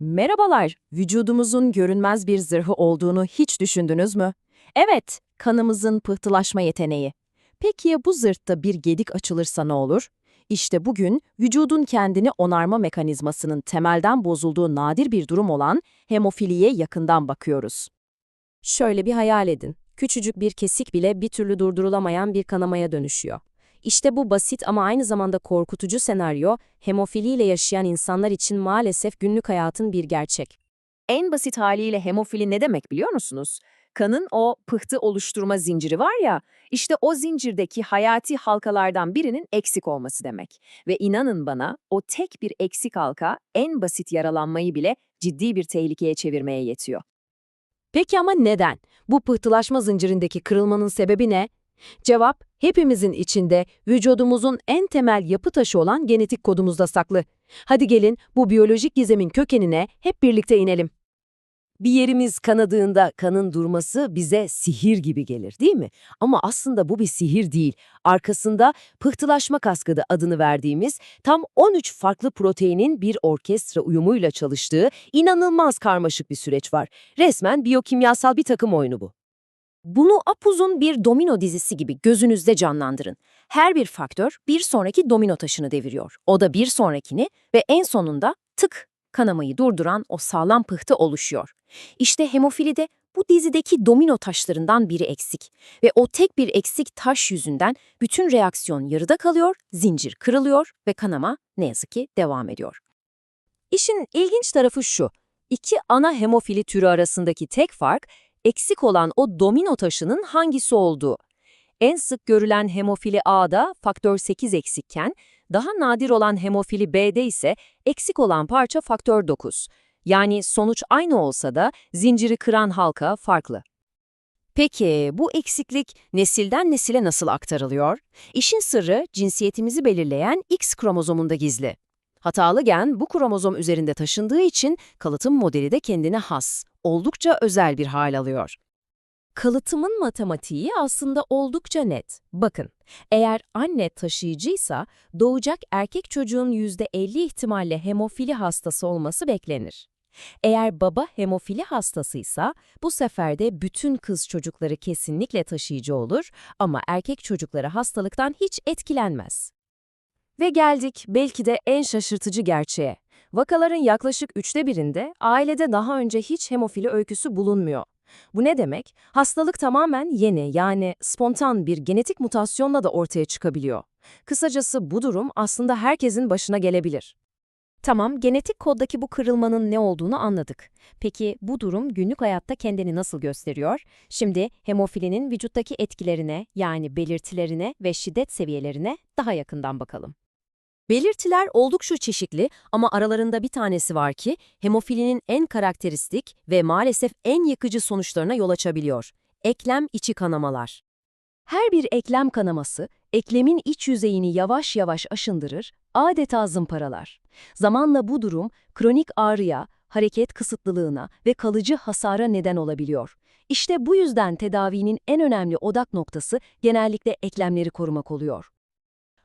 Merhabalar, vücudumuzun görünmez bir zırhı olduğunu hiç düşündünüz mü? Evet, kanımızın pıhtılaşma yeteneği. Peki ya bu zırhta bir gedik açılırsa ne olur? İşte bugün vücudun kendini onarma mekanizmasının temelden bozulduğu nadir bir durum olan hemofiliye yakından bakıyoruz. Şöyle bir hayal edin. Küçücük bir kesik bile bir türlü durdurulamayan bir kanamaya dönüşüyor. İşte bu basit ama aynı zamanda korkutucu senaryo, hemofiliyle yaşayan insanlar için maalesef günlük hayatın bir gerçek. En basit haliyle hemofili ne demek biliyor musunuz? Kanın o pıhtı oluşturma zinciri var ya, işte o zincirdeki hayati halkalardan birinin eksik olması demek. Ve inanın bana, o tek bir eksik halka en basit yaralanmayı bile ciddi bir tehlikeye çevirmeye yetiyor. Peki ama neden? Bu pıhtılaşma zincirindeki kırılmanın sebebi ne? Cevap, hepimizin içinde vücudumuzun en temel yapı taşı olan genetik kodumuzda saklı. Hadi gelin bu biyolojik gizemin kökenine hep birlikte inelim. Bir yerimiz kanadığında kanın durması bize sihir gibi gelir değil mi? Ama aslında bu bir sihir değil. Arkasında pıhtılaşma kaskadı adını verdiğimiz tam 13 farklı proteinin bir orkestra uyumuyla çalıştığı inanılmaz karmaşık bir süreç var. Resmen biyokimyasal bir takım oyunu bu. Bunu apuzun bir domino dizisi gibi gözünüzde canlandırın. Her bir faktör bir sonraki domino taşını deviriyor. O da bir sonrakini ve en sonunda tık kanamayı durduran o sağlam pıhtı oluşuyor. İşte hemofilide bu dizideki domino taşlarından biri eksik ve o tek bir eksik taş yüzünden bütün reaksiyon yarıda kalıyor, zincir kırılıyor ve kanama ne yazık ki devam ediyor. İşin ilginç tarafı şu, iki ana hemofili türü arasındaki tek fark eksik olan o domino taşının hangisi olduğu. En sık görülen hemofili A'da faktör 8 eksikken, daha nadir olan hemofili B'de ise eksik olan parça faktör 9. Yani sonuç aynı olsa da zinciri kıran halka farklı. Peki bu eksiklik nesilden nesile nasıl aktarılıyor? İşin sırrı cinsiyetimizi belirleyen X kromozomunda gizli. Hatalı gen bu kromozom üzerinde taşındığı için kalıtım modeli de kendine has, oldukça özel bir hal alıyor. Kalıtımın matematiği aslında oldukça net. Bakın, eğer anne taşıyıcıysa doğacak erkek çocuğun %50 ihtimalle hemofili hastası olması beklenir. Eğer baba hemofili hastasıysa bu sefer de bütün kız çocukları kesinlikle taşıyıcı olur ama erkek çocukları hastalıktan hiç etkilenmez. Ve geldik belki de en şaşırtıcı gerçeğe. Vakaların yaklaşık üçte birinde ailede daha önce hiç hemofili öyküsü bulunmuyor. Bu ne demek? Hastalık tamamen yeni yani spontan bir genetik mutasyonla da ortaya çıkabiliyor. Kısacası bu durum aslında herkesin başına gelebilir. Tamam, genetik koddaki bu kırılmanın ne olduğunu anladık. Peki bu durum günlük hayatta kendini nasıl gösteriyor? Şimdi hemofilinin vücuttaki etkilerine yani belirtilerine ve şiddet seviyelerine daha yakından bakalım. Belirtiler oldukça çeşitli ama aralarında bir tanesi var ki hemofilinin en karakteristik ve maalesef en yıkıcı sonuçlarına yol açabiliyor. Eklem içi kanamalar. Her bir eklem kanaması, eklemin iç yüzeyini yavaş yavaş aşındırır, adeta zımparalar. Zamanla bu durum kronik ağrıya, hareket kısıtlılığına ve kalıcı hasara neden olabiliyor. İşte bu yüzden tedavinin en önemli odak noktası genellikle eklemleri korumak oluyor.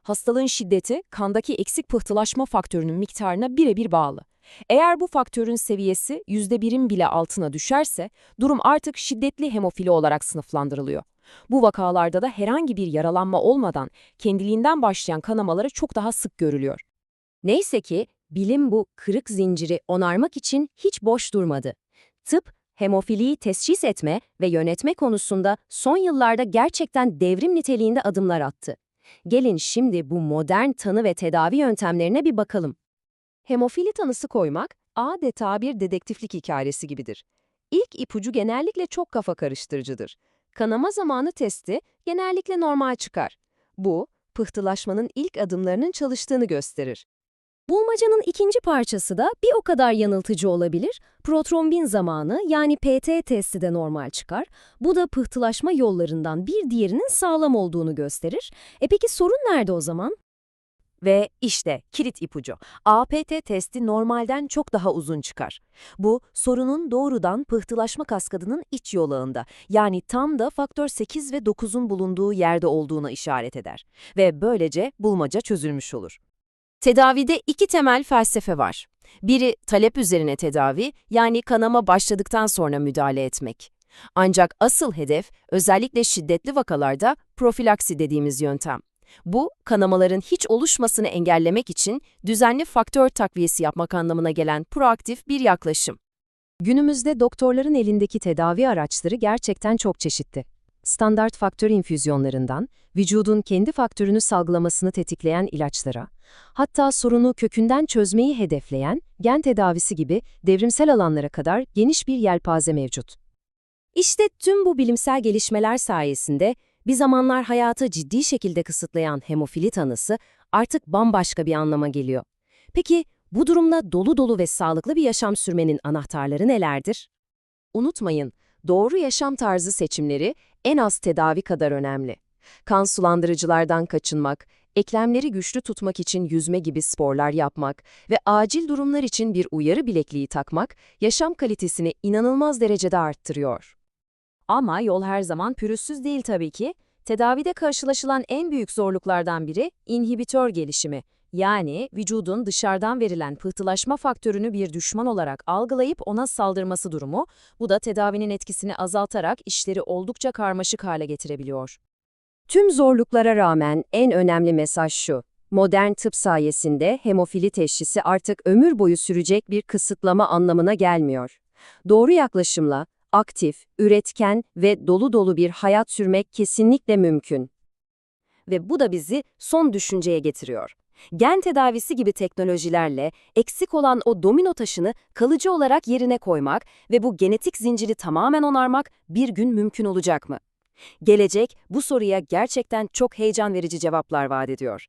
Hastalığın şiddeti, kandaki eksik pıhtılaşma faktörünün miktarına birebir bağlı. Eğer bu faktörün seviyesi %1'in bile altına düşerse, durum artık şiddetli hemofili olarak sınıflandırılıyor. Bu vakalarda da herhangi bir yaralanma olmadan kendiliğinden başlayan kanamaları çok daha sık görülüyor. Neyse ki bilim bu kırık zinciri onarmak için hiç boş durmadı. Tıp, hemofiliyi teşhis etme ve yönetme konusunda son yıllarda gerçekten devrim niteliğinde adımlar attı. Gelin şimdi bu modern tanı ve tedavi yöntemlerine bir bakalım. Hemofili tanısı koymak adeta bir dedektiflik hikayesi gibidir. İlk ipucu genellikle çok kafa karıştırıcıdır. Kanama zamanı testi genellikle normal çıkar. Bu, pıhtılaşmanın ilk adımlarının çalıştığını gösterir. Bulmacanın ikinci parçası da bir o kadar yanıltıcı olabilir. Protrombin zamanı yani PT testi de normal çıkar. Bu da pıhtılaşma yollarından bir diğerinin sağlam olduğunu gösterir. E peki sorun nerede o zaman? Ve işte kilit ipucu. APT testi normalden çok daha uzun çıkar. Bu, sorunun doğrudan pıhtılaşma kaskadının iç yolağında, yani tam da faktör 8 ve 9'un bulunduğu yerde olduğuna işaret eder. Ve böylece bulmaca çözülmüş olur. Tedavide iki temel felsefe var. Biri talep üzerine tedavi, yani kanama başladıktan sonra müdahale etmek. Ancak asıl hedef özellikle şiddetli vakalarda profilaksi dediğimiz yöntem. Bu, kanamaların hiç oluşmasını engellemek için düzenli faktör takviyesi yapmak anlamına gelen proaktif bir yaklaşım. Günümüzde doktorların elindeki tedavi araçları gerçekten çok çeşitli. Standart faktör infüzyonlarından, vücudun kendi faktörünü salgılamasını tetikleyen ilaçlara, hatta sorunu kökünden çözmeyi hedefleyen gen tedavisi gibi devrimsel alanlara kadar geniş bir yelpaze mevcut. İşte tüm bu bilimsel gelişmeler sayesinde bir zamanlar hayatı ciddi şekilde kısıtlayan hemofili tanısı artık bambaşka bir anlama geliyor. Peki bu durumda dolu dolu ve sağlıklı bir yaşam sürmenin anahtarları nelerdir? Unutmayın, doğru yaşam tarzı seçimleri en az tedavi kadar önemli. Kan sulandırıcılardan kaçınmak, eklemleri güçlü tutmak için yüzme gibi sporlar yapmak ve acil durumlar için bir uyarı bilekliği takmak yaşam kalitesini inanılmaz derecede arttırıyor. Ama yol her zaman pürüzsüz değil tabii ki. Tedavide karşılaşılan en büyük zorluklardan biri inhibitör gelişimi. Yani vücudun dışarıdan verilen pıhtılaşma faktörünü bir düşman olarak algılayıp ona saldırması durumu, bu da tedavinin etkisini azaltarak işleri oldukça karmaşık hale getirebiliyor. Tüm zorluklara rağmen en önemli mesaj şu. Modern tıp sayesinde hemofili teşhisi artık ömür boyu sürecek bir kısıtlama anlamına gelmiyor. Doğru yaklaşımla aktif, üretken ve dolu dolu bir hayat sürmek kesinlikle mümkün. Ve bu da bizi son düşünceye getiriyor. Gen tedavisi gibi teknolojilerle eksik olan o domino taşını kalıcı olarak yerine koymak ve bu genetik zinciri tamamen onarmak bir gün mümkün olacak mı? Gelecek bu soruya gerçekten çok heyecan verici cevaplar vaat ediyor.